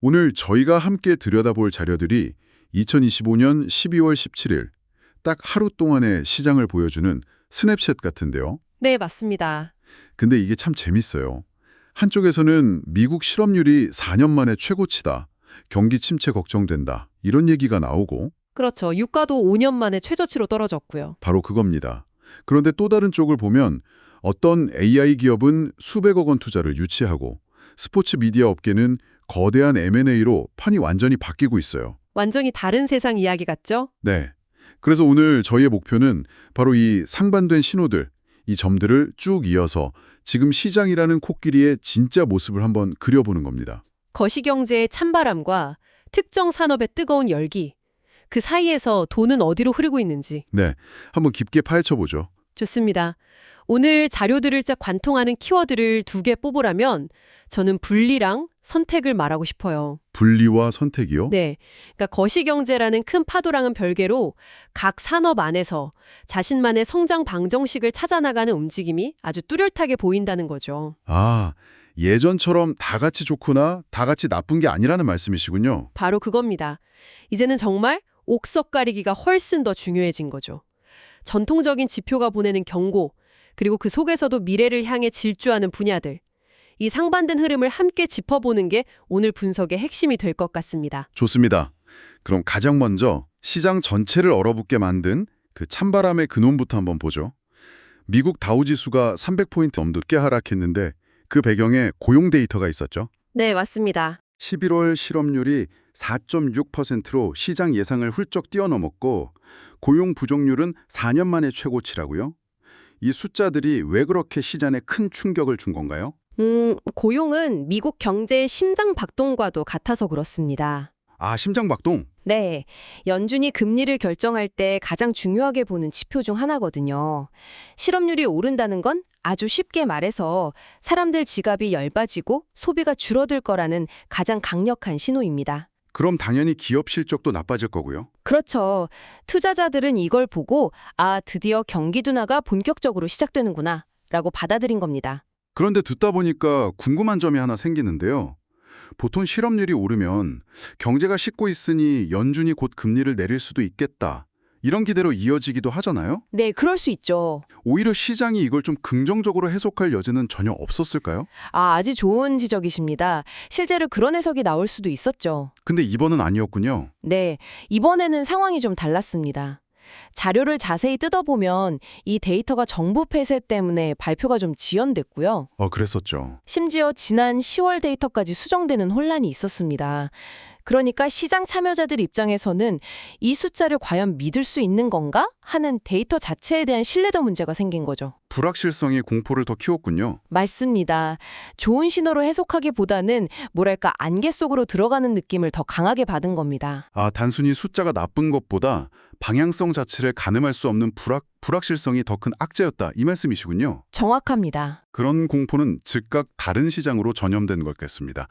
오늘 저희가 함께 들여다볼 자료들이 2025년 12월 17일 딱 하루 동안의 시장을 보여주는 스냅샷 같은데요. 네, 맞습니다. 근데 이게 참 재밌어요. 한쪽에서는 미국 실업률이 4년 만에 최고치다. 경기 침체 걱정된다. 이런 얘기가 나오고 그렇죠. 유가도 5년 만에 최저치로 떨어졌고요. 바로 그겁니다. 그런데 또 다른 쪽을 보면 어떤 AI 기업은 수백억 원 투자를 유치하고 스포츠 미디어 업계는 거대한 M&A로 판이 완전히 바뀌고 있어요. 완전히 다른 세상 이야기 같죠? 네. 그래서 오늘 저희의 목표는 바로 이 상반된 신호들, 이 점들을 쭉 이어서 지금 시장이라는 코끼리의 진짜 모습을 한번 그려보는 겁니다. 거시경제의 찬바람과 특정 산업의 뜨거운 열기. 그 사이에서 돈은 어디로 흐르고 있는지. 네. 한번 깊게 파헤쳐보죠. 좋습니다. 오늘 자료들을 쫙 관통하는 키워드를 두 개 뽑으라면 저는 분리랑 선택을 말하고 싶어요. 분리와 선택이요? 네. 그러니까 거시경제라는 큰 파도랑은 별개로 각 산업 안에서 자신만의 성장 방정식을 찾아나가는 움직임이 아주 뚜렷하게 보인다는 거죠. 아, 예전처럼 다 같이 좋거나 다 같이 나쁜 게 아니라는 말씀이시군요. 바로 그겁니다. 이제는 정말 옥석 가리기가 훨씬 더 중요해진 거죠. 전통적인 지표가 보내는 경고, 그리고 그 속에서도 미래를 향해 질주하는 분야들. 이 상반된 흐름을 함께 짚어보는 게 오늘 분석의 핵심이 될 것 같습니다. 좋습니다. 그럼 가장 먼저 시장 전체를 얼어붙게 만든 그 찬바람의 근원부터 한번 보죠. 미국 다우지수가 300포인트 넘게 하락했는데 그 배경에 고용 데이터가 있었죠. 네, 맞습니다. 11월 실업률이 4.6%로 시장 예상을 훌쩍 뛰어넘었고 고용 부족률은 4년 만에 최고치라고요. 이 숫자들이 왜 그렇게 시장에 큰 충격을 준 건가요? 음, 고용은 미국 경제의 심장 박동과도 같아서 그렇습니다. 아, 심장박동. 네, 연준이 금리를 결정할 때 가장 중요하게 보는 지표 중 하나거든요. 실업률이 오른다는 건 아주 쉽게 말해서 사람들 지갑이 얇아지고 소비가 줄어들 거라는 가장 강력한 신호입니다. 그럼 당연히 기업 실적도 나빠질 거고요. 그렇죠. 투자자들은 이걸 보고 아, 드디어 경기 둔화가 본격적으로 시작되는구나 라고 받아들인 겁니다. 그런데 듣다 보니까 궁금한 점이 하나 생기는데요. 보통 실업률이 오르면 경제가 식고 있으니 연준이 곧 금리를 내릴 수도 있겠다. 이런 기대로 이어지기도 하잖아요. 네, 그럴 수 있죠. 오히려 시장이 이걸 좀 긍정적으로 해석할 여지는 전혀 없었을까요? 아, 아주 좋은 지적이십니다. 실제로 그런 해석이 나올 수도 있었죠. 근데 이번은 아니었군요. 네, 이번에는 상황이 좀 달랐습니다. 자료를 자세히 뜯어보면 이 데이터가 정부 폐쇄 때문에 발표가 좀 지연됐고요. 어, 그랬었죠. 심지어 지난 10월 데이터까지 수정되는 혼란이 있었습니다. 그러니까 시장 참여자들 입장에서는 이 숫자를 과연 믿을 수 있는 건가 하는 데이터 자체에 대한 신뢰도 문제가 생긴 거죠. 불확실성이 공포를 더 키웠군요. 맞습니다. 좋은 신호로 해석하기보다는 뭐랄까 안개 속으로 들어가는 느낌을 더 강하게 받은 겁니다. 아, 단순히 숫자가 나쁜 것보다 방향성 자체를 가늠할 수 없는 불확, 불확실성이 더 큰 악재였다. 이 말씀이시군요. 정확합니다. 그런 공포는 즉각 다른 시장으로 전염된 거겠습니다.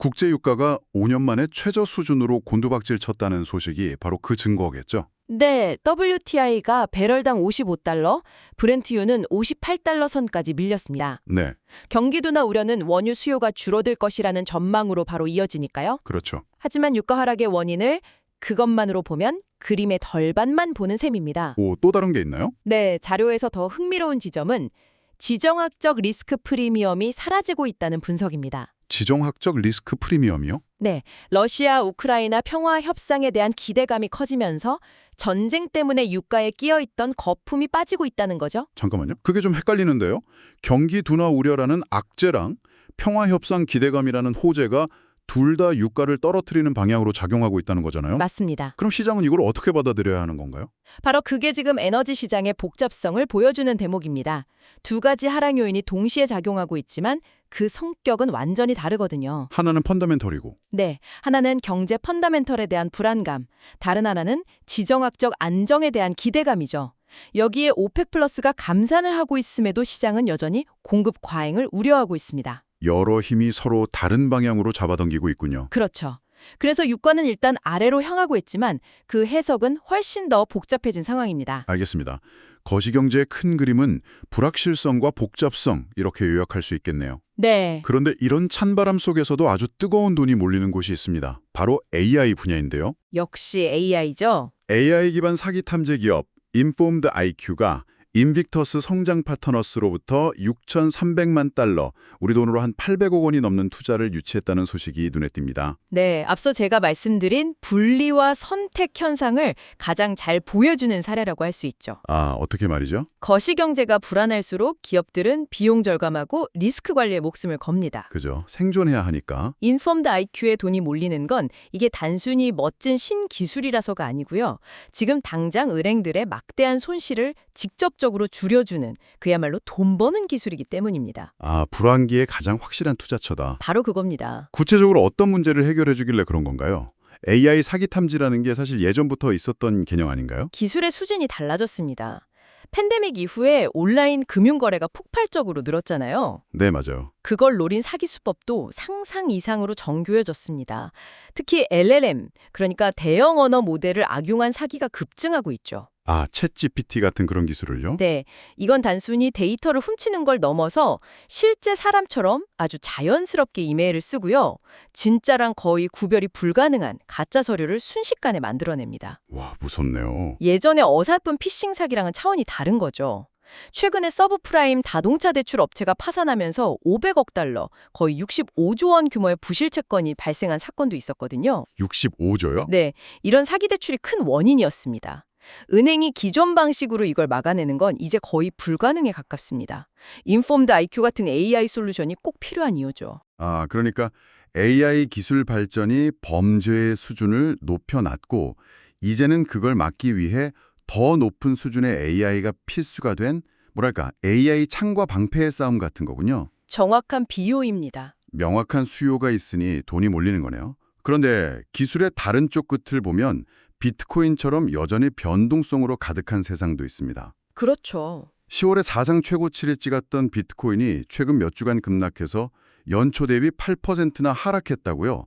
국제 유가가 5년 만에 최저 수준으로 곤두박질 쳤다는 소식이 바로 그 증거겠죠. 네, WTI가 배럴당 55달러, 브렌트유는 58달러 선까지 밀렸습니다. 네, 경기 둔화 우려는 원유 수요가 줄어들 것이라는 전망으로 바로 이어지니까요. 그렇죠. 하지만 유가 하락의 원인을 그것만으로 보면 그림의 덜반만 보는 셈입니다. 오, 또 다른 게 있나요? 네, 자료에서 더 흥미로운 지점은 지정학적 리스크 프리미엄이 사라지고 있다는 분석입니다. 지정학적 리스크 프리미엄이요? 네, 러시아 우크라이나 평화 협상에 대한 기대감이 커지면서 전쟁 때문에 유가에 끼어 있던 거품이 빠지고 있다는 거죠. 잠깐만요. 그게 좀 헷갈리는데요. 경기 둔화 우려라는 악재랑 평화 협상 기대감이라는 호재가 둘 다 유가를 떨어뜨리는 방향으로 작용하고 있다는 거잖아요. 맞습니다. 그럼 시장은 이걸 어떻게 받아들여야 하는 건가요? 바로 그게 지금 에너지 시장의 복잡성을 보여주는 대목입니다. 두 가지 하락 요인이 동시에 작용하고 있지만 그 성격은 완전히 다르거든요. 하나는 펀더멘털이고 네, 하나는 경제 펀더멘털에 대한 불안감, 다른 하나는 지정학적 안정에 대한 기대감이죠. 여기에 오펙 플러스가 감산을 하고 있음에도 시장은 여전히 공급 과잉을 우려하고 있습니다. 여러 힘이 서로 다른 방향으로 잡아당기고 있군요. 그렇죠. 그래서 유가는 일단 아래로 향하고 있지만 그 해석은 훨씬 더 복잡해진 상황입니다. 알겠습니다. 거시경제의 큰 그림은 불확실성과 복잡성 이렇게 요약할 수 있겠네요. 네. 그런데 이런 찬바람 속에서도 아주 뜨거운 돈이 몰리는 곳이 있습니다. 바로 AI 분야인데요. 역시 AI죠. AI 기반 사기 탐지 기업 Informed IQ가 인빅터스 성장 파트너스로부터 6,300만 달러, 우리 돈으로 한 800억 원이 넘는 투자를 유치했다는 소식이 눈에 띕니다. 네, 앞서 제가 말씀드린 분리와 선택 현상을 가장 잘 보여주는 사례라고 할 수 있죠. 아, 어떻게 말이죠? 거시경제가 불안할수록 기업들은 비용 절감하고 리스크 관리에 목숨을 겁니다. 그죠. 생존해야 하니까. 인펌드 IQ에 돈이 몰리는 건 이게 단순히 멋진 신기술이라서가 아니고요. 지금 당장 은행들의 막대한 손실을 직접 적으로 줄여주는 그야말로 돈 버는 기술이기 때문입니다. 아, 불황기에 가장 확실한 투자처다. 바로 그겁니다. 구체적으로 어떤 문제를 해결해 주길래 그런 건가요? AI 사기 탐지라는 게 사실 예전부터 있었던 개념 아닌가요? 기술의 수준이 달라졌습니다. 팬데믹 이후에 온라인 금융 거래가 폭발적으로 늘었잖아요. 네, 맞아요. 그걸 노린 사기 수법도 상상 이상으로 정교해졌습니다. 특히 LLM, 그러니까 대형 언어 모델을 악용한 사기가 급증하고 있죠. 아, 챗 GPT 같은 그런 기술을요? 네, 이건 단순히 데이터를 훔치는 걸 넘어서 실제 사람처럼 아주 자연스럽게 이메일을 쓰고요. 진짜랑 거의 구별이 불가능한 가짜 서류를 순식간에 만들어냅니다. 와, 무섭네요. 예전에 어설픈 피싱 사기랑은 차원이 다른 거죠. 최근에 서브프라임 자동차 대출 업체가 파산하면서 500억 달러, 거의 65조 원 규모의 부실 채권이 발생한 사건도 있었거든요. 65조요? 네, 이런 사기 대출이 큰 원인이었습니다. 은행이 기존 방식으로 이걸 막아내는 건 이제 거의 불가능에 가깝습니다. 인폼드 IQ 같은 AI 솔루션이 꼭 필요한 이유죠. 아, 그러니까 AI 기술 발전이 범죄의 수준을 높여놨고 이제는 그걸 막기 위해 더 높은 수준의 AI가 필수가 된 뭐랄까 AI 창과 방패의 싸움 같은 거군요. 정확한 비유입니다. 명확한 수요가 있으니 돈이 몰리는 거네요. 그런데 기술의 다른 쪽 끝을 보면 비트코인처럼 여전히 변동성으로 가득한 세상도 있습니다. 그렇죠. 10월에 사상 최고치를 찍었던 비트코인이 최근 몇 주간 급락해서 연초 대비 8%나 하락했다고요.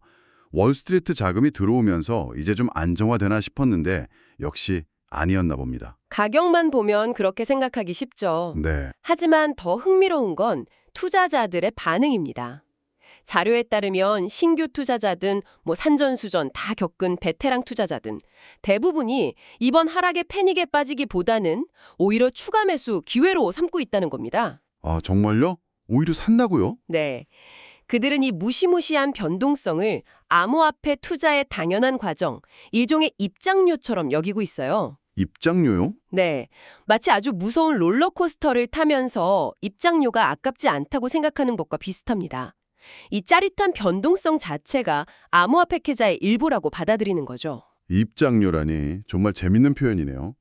월스트리트 자금이 들어오면서 이제 좀 안정화되나 싶었는데 역시 아니었나 봅니다. 가격만 보면 그렇게 생각하기 쉽죠. 네, 하지만 더 흥미로운 건 투자자들의 반응입니다. 자료에 따르면 신규 투자자든 뭐 산전수전 다 겪은 베테랑 투자자든 대부분이 이번 하락의 패닉에 빠지기보다는 오히려 추가 매수 기회로 삼고 있다는 겁니다. 아 정말요? 오히려 샀나고요? 네. 그들은 이 무시무시한 변동성을 암호화폐 투자의 당연한 과정, 일종의 입장료처럼 여기고 있어요. 입장료요? 네. 마치 아주 무서운 롤러코스터를 타면서 입장료가 아깝지 않다고 생각하는 것과 비슷합니다. 이 짜릿한 변동성 자체가 암호화폐 계좌의 일부라고 받아들이는 거죠. 입장료라니 정말 재밌는 표현이네요.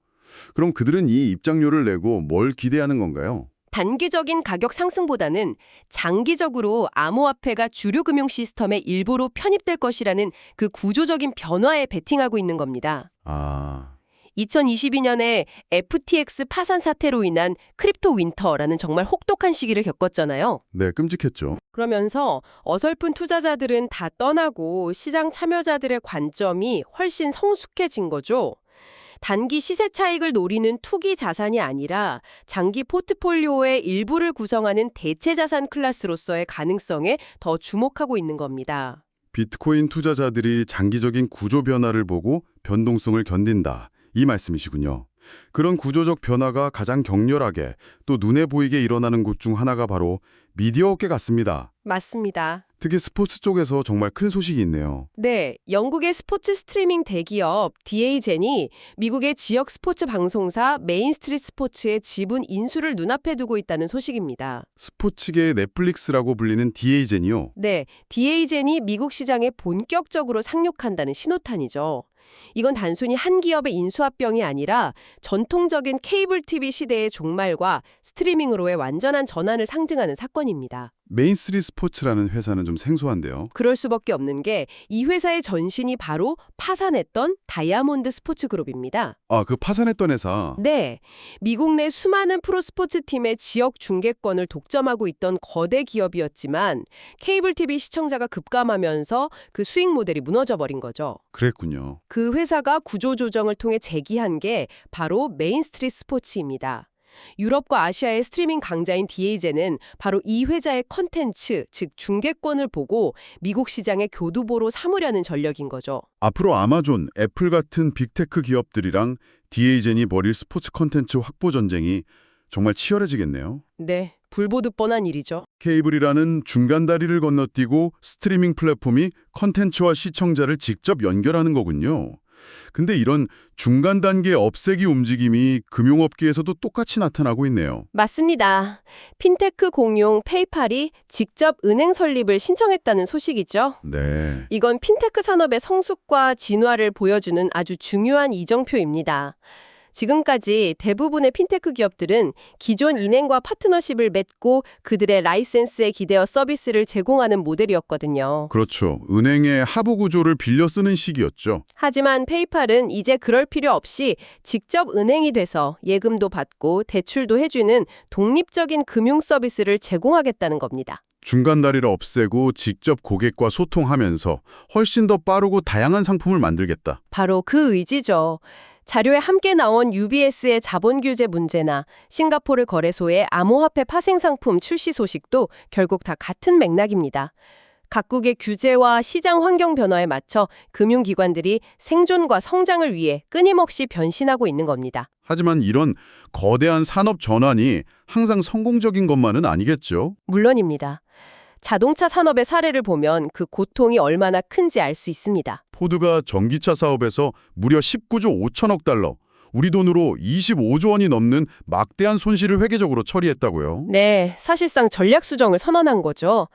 그럼 그들은 이 입장료를 내고 뭘 기대하는 건가요? 단기적인 가격 상승보다는 장기적으로 암호화폐가 주류 금융 시스템의 일부로 편입될 것이라는 그 구조적인 변화에 베팅하고 있는 겁니다. 아, 2022년에 FTX 파산 사태로 인한 크립토 윈터라는 정말 혹독한 시기를 겪었잖아요. 네, 끔찍했죠. 그러면서 어설픈 투자자들은 다 떠나고 시장 참여자들의 관점이 훨씬 성숙해진 거죠. 단기 시세 차익을 노리는 투기 자산이 아니라 장기 포트폴리오의 일부를 구성하는 대체 자산 클래스로서의 가능성에 더 주목하고 있는 겁니다. 비트코인 투자자들이 장기적인 구조 변화를 보고 변동성을 견딘다. 이 말씀이시군요. 그런 구조적 변화가 가장 격렬하게 또 눈에 보이게 일어나는 곳 중 하나가 바로 미디어 업계 같습니다. 맞습니다. 특히 스포츠 쪽에서 정말 큰 소식이 있네요. 네, 영국의 스포츠 스트리밍 대기업 DA젠이 미국의 지역 스포츠 방송사 메인스트리트 스포츠의 지분 인수를 눈앞에 두고 있다는 소식입니다. 스포츠계의 넷플릭스라고 불리는 DA젠이요. 네, DA젠이 미국 시장에 본격적으로 상륙한다는 신호탄이죠. 이건 단순히 한 기업의 인수합병이 아니라 전통적인 케이블 TV 시대의 종말과 스트리밍으로의 완전한 전환을 상징하는 사건입니다. 메인스트리 스포츠라는 회사는 좀 생소한데요. 그럴 수밖에 없는 게 이 회사의 전신이 바로 파산했던 다이아몬드 스포츠 그룹입니다. 아, 그 파산했던 회사. 네, 미국 내 수많은 프로스포츠 팀의 지역 중계권을 독점하고 있던 거대 기업이었지만 케이블 TV 시청자가 급감하면서 그 수익 모델이 무너져 버린 거죠. 그랬군요. 그 회사가 구조조정을 통해 제기한 게 바로 메인스트리트 스포츠입니다. 유럽과 아시아의 스트리밍 강자인 DA제는 바로 이 회사의 컨텐츠, 즉 중계권을 보고 미국 시장의 교두보로 삼으려는 전력인 거죠. 앞으로 아마존, 애플 같은 빅테크 기업들이랑 DA젠이 벌일 스포츠 컨텐츠 확보 전쟁이 정말 치열해지겠네요. 네, 불보듯 뻔한 일이죠. 케이블이라는 중간 다리를 건너뛰고 스트리밍 플랫폼이 컨텐츠와 시청자를 직접 연결하는 거군요. 근데 이런 중간 단계 없애기 움직임이 금융업계에서도 똑같이 나타나고 있네요. 맞습니다. 핀테크 공룡 페이팔이 직접 은행 설립을 신청했다는 소식이죠. 네. 이건 핀테크 산업의 성숙과 진화를 보여주는 아주 중요한 이정표입니다. 지금까지 대부분의 핀테크 기업들은 기존 은행과 파트너십을 맺고 그들의 라이센스에 기대어 서비스를 제공하는 모델이었거든요. 그렇죠. 은행의 하부 구조를 빌려 쓰는 시기였죠. 하지만 페이팔은 이제 그럴 필요 없이 직접 은행이 돼서 예금도 받고 대출도 해주는 독립적인 금융 서비스를 제공하겠다는 겁니다. 중간 다리를 없애고 직접 고객과 소통하면서 훨씬 더 빠르고 다양한 상품을 만들겠다. 바로 그 의지죠. 자료에 함께 나온 UBS의 자본 규제 문제나 싱가포르 거래소의 암호화폐 파생 상품 출시 소식도 결국 다 같은 맥락입니다. 각국의 규제와 시장 환경 변화에 맞춰 금융기관들이 생존과 성장을 위해 끊임없이 변신하고 있는 겁니다. 하지만 이런 거대한 산업 전환이 항상 성공적인 것만은 아니겠죠. 물론입니다. 자동차 산업의 사례를 보면 그 고통이 얼마나 큰지 알 수 있습니다. 포드가 전기차 사업에서 무려 19조 5천억 달러, 우리 돈으로 25조 원이 넘는 막대한 손실을 회계적으로 처리했다고요. 네, 사실상 전략 수정을 선언한 거죠.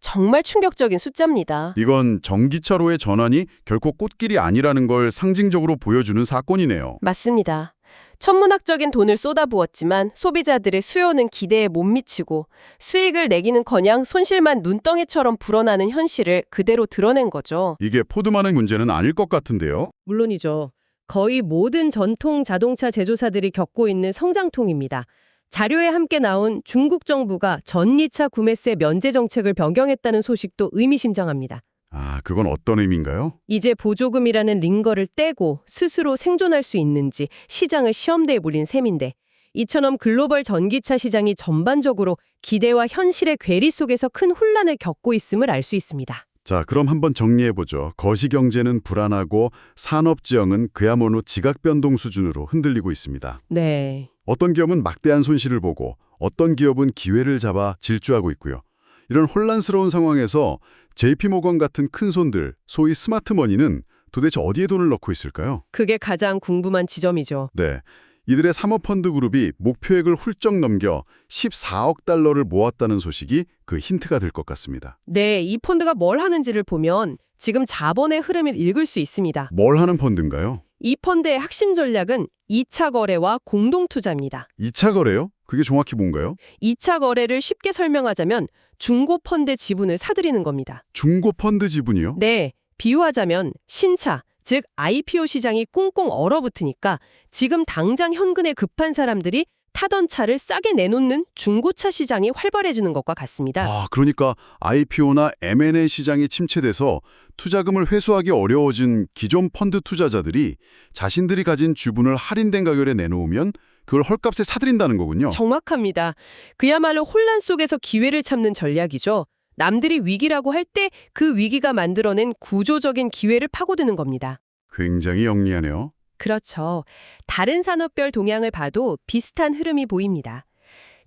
정말 충격적인 숫자입니다. 이건 전기차로의 전환이 결코 꽃길이 아니라는 걸 상징적으로 보여주는 사건이네요. 맞습니다. 천문학적인 돈을 쏟아부었지만 소비자들의 수요는 기대에 못 미치고 수익을 내기는커녕 손실만 눈덩이처럼 불어나는 현실을 그대로 드러낸 거죠. 이게 포드만의 문제는 아닐 것 같은데요. 물론이죠. 거의 모든 전통 자동차 제조사들이 겪고 있는 성장통입니다. 자료에 함께 나온 중국 정부가 전기차 구매세 면제 정책을 변경했다는 소식도 의미심장합니다. 아, 그건 어떤 의미인가요? 이제 보조금이라는 링거를 떼고 스스로 생존할 수 있는지 시장을 시험대에 몰린 셈인데 이처럼 글로벌 전기차 시장이 전반적으로 기대와 현실의 괴리 속에서 큰 혼란을 겪고 있음을 알 수 있습니다. 자, 그럼 한번 정리해보죠. 거시경제는 불안하고 산업지형은 그야말로 지각변동 수준으로 흔들리고 있습니다. 네. 어떤 기업은 막대한 손실을 보고 어떤 기업은 기회를 잡아 질주하고 있고요. 이런 혼란스러운 상황에서 JP모건 같은 큰 손들, 소위 스마트머니는 도대체 어디에 돈을 넣고 있을까요? 그게 가장 궁금한 지점이죠. 네. 이들의 사모펀드 그룹이 목표액을 훌쩍 넘겨 14억 달러를 모았다는 소식이 그 힌트가 될 것 같습니다. 네, 이 펀드가 뭘 하는지를 보면 지금 자본의 흐름을 읽을 수 있습니다. 뭘 하는 펀드인가요? 이 펀드의 핵심 전략은 2차 거래와 공동 투자입니다. 2차 거래요? 그게 정확히 뭔가요? 2차 거래를 쉽게 설명하자면 중고 펀드 지분을 사들이는 겁니다. 중고 펀드 지분이요? 네, 비유하자면 신차, 즉 IPO 시장이 꽁꽁 얼어붙으니까 지금 당장 현금에 급한 사람들이 타던 차를 싸게 내놓는 중고차 시장이 활발해지는 것과 같습니다. 아, 그러니까 IPO나 M&A 시장이 침체돼서 투자금을 회수하기 어려워진 기존 펀드 투자자들이 자신들이 가진 주분을 할인된 가격에 내놓으면 그걸 헐값에 사들인다는 거군요. 정확합니다. 그야말로 혼란 속에서 기회를 참는 전략이죠. 남들이 위기라고 할 때 그 위기가 만들어낸 구조적인 기회를 파고드는 겁니다. 굉장히 영리하네요. 그렇죠. 다른 산업별 동향을 봐도 비슷한 흐름이 보입니다.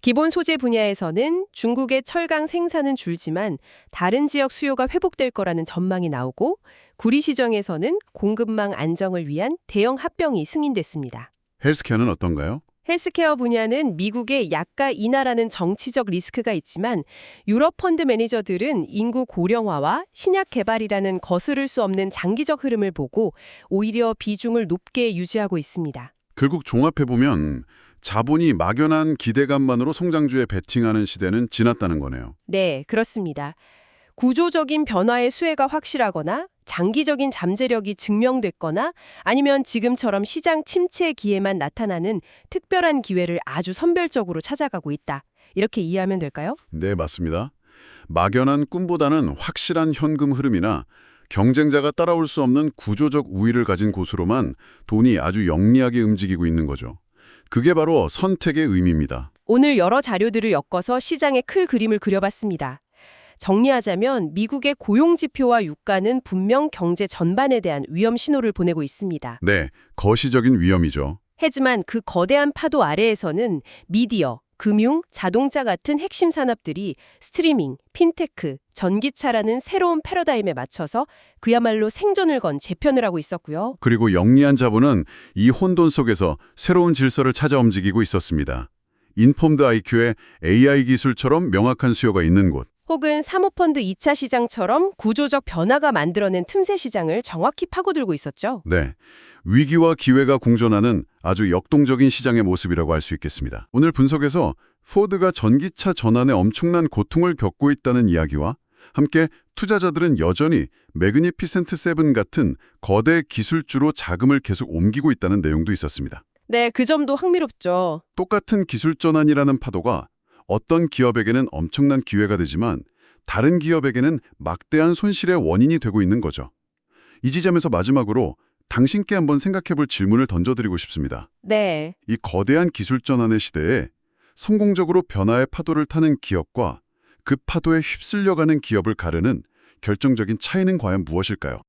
기본 소재 분야에서는 중국의 철강 생산은 줄지만 다른 지역 수요가 회복될 거라는 전망이 나오고 구리 시정에서는 공급망 안정을 위한 대형 합병이 승인됐습니다. 헬스케어는 어떤가요? 헬스케어 분야는 미국의 약가 인하라는 정치적 리스크가 있지만 유럽 펀드 매니저들은 인구 고령화와 신약 개발이라는 거스를 수 없는 장기적 흐름을 보고 오히려 비중을 높게 유지하고 있습니다. 결국 종합해보면 자본이 막연한 기대감만으로 성장주에 베팅하는 시대는 지났다는 거네요. 네, 그렇습니다. 구조적인 변화의 수혜가 확실하거나 장기적인 잠재력이 증명됐거나 아니면 지금처럼 시장 침체의 기회만 나타나는 특별한 기회를 아주 선별적으로 찾아가고 있다. 이렇게 이해하면 될까요? 네, 맞습니다. 막연한 꿈보다는 확실한 현금 흐름이나 경쟁자가 따라올 수 없는 구조적 우위를 가진 곳으로만 돈이 아주 영리하게 움직이고 있는 거죠. 그게 바로 선택의 의미입니다. 오늘 여러 자료들을 엮어서 시장의 클 그림을 그려봤습니다. 정리하자면 미국의 고용 지표와 유가는 분명 경제 전반에 대한 위험 신호를 보내고 있습니다. 네, 거시적인 위험이죠. 하지만 그 거대한 파도 아래에서는 미디어, 금융, 자동차 같은 핵심 산업들이 스트리밍, 핀테크, 전기차라는 새로운 패러다임에 맞춰서 그야말로 생존을 건 재편을 하고 있었고요. 그리고 영리한 자본은 이 혼돈 속에서 새로운 질서를 찾아 움직이고 있었습니다. 인폼드 IQ에 AI 기술처럼 명확한 수요가 있는 곳. 혹은 사모펀드 2차 시장처럼 구조적 변화가 만들어낸 틈새 시장을 정확히 파고들고 있었죠. 네, 위기와 기회가 공존하는 아주 역동적인 시장의 모습이라고 할 수 있겠습니다. 오늘 분석에서 포드가 전기차 전환에 엄청난 고통을 겪고 있다는 이야기와 함께 투자자들은 여전히 매그니피센트 세븐 같은 거대 기술주로 자금을 계속 옮기고 있다는 내용도 있었습니다. 네, 그 점도 흥미롭죠. 똑같은 기술 전환이라는 파도가 어떤 기업에게는 엄청난 기회가 되지만 다른 기업에게는 막대한 손실의 원인이 되고 있는 거죠. 이 지점에서 마지막으로 당신께 한번 생각해 볼 질문을 던져드리고 싶습니다. 네. 이 거대한 기술 전환의 시대에 성공적으로 변화의 파도를 타는 기업과 그 파도에 휩쓸려가는 기업을 가르는 결정적인 차이는 과연 무엇일까요?